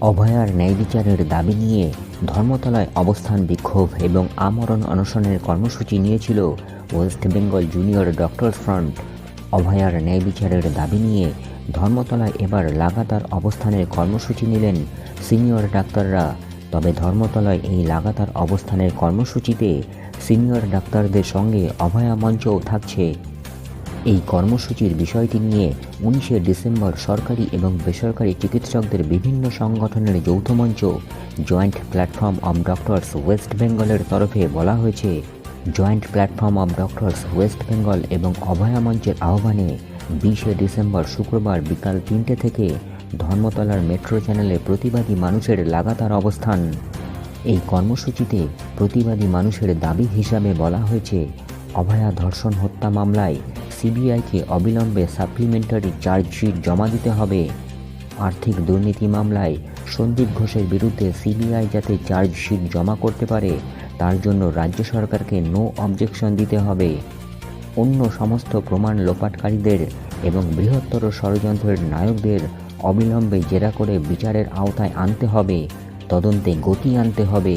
অভয়ার ন্যায় বিচারের দাবি নিয়ে ধর্মতলায় অবস্থান বিক্ষোভ এবং আমরণ অনশনের কর্মসূচি নিয়েছিল West Bengal junior doctors front. অভয়ার ন্যায় বিচারের দাবি নিয়ে ধর্মতলায় এবার লাগাতার অবস্থানের কর্মসূচি নিলেন সিনিয়র ডাক্তাররা। তবে ধর্মতলায় এই লাগাতার অবস্থানের কর্মসূচিতে সিনিয়র ডাক্তারদের সঙ্গে অভয়া মঞ্চও থাকছে। এই কর্মসূচির বিষয়টি নিয়ে উনিশে ডিসেম্বর সরকারি এবং বেসরকারি চিকিৎসকদের বিভিন্ন সংগঠনের যৌথ মঞ্চ, joint platform of doctors West বেঙ্গলের তরফে বলা হয়েছে। Joint platform of doctors West Bengal এবং অভয়া মঞ্চের আহ্বানে বিশে ডিসেম্বর শুক্রবার বিকাল তিনটে থেকে ধর্মতলার মেট্রো চ্যানেলে প্রতিবাদী মানুষের লাগাতার অবস্থান। এই কর্মসূচিতে প্রতিবাদী মানুষের দাবি হিসাবে বলা হয়েছে, অভয়া ধর্ষণ হত্যা মামলায় সিবিআইকে অবিলম্বে সাপ্লিমেন্টারি চার্জশিট জমা দিতে হবে। আর্থিক দুর্নীতি মামলায় সন্দীপ ঘোষের বিরুদ্ধে সিবিআই যাতে চার্জশিট জমা করতে পারে, তার জন্য রাজ্য সরকারকে নো অবজেকশন দিতে হবে। অন্য সমস্ত প্রমাণ লোপাটকারীদের এবং বৃহত্তর ষড়যন্ত্রের নায়কদের অবিলম্বে জেরা করে বিচারের আওতায় আনতে হবে। তদন্তে গতি আনতে হবে।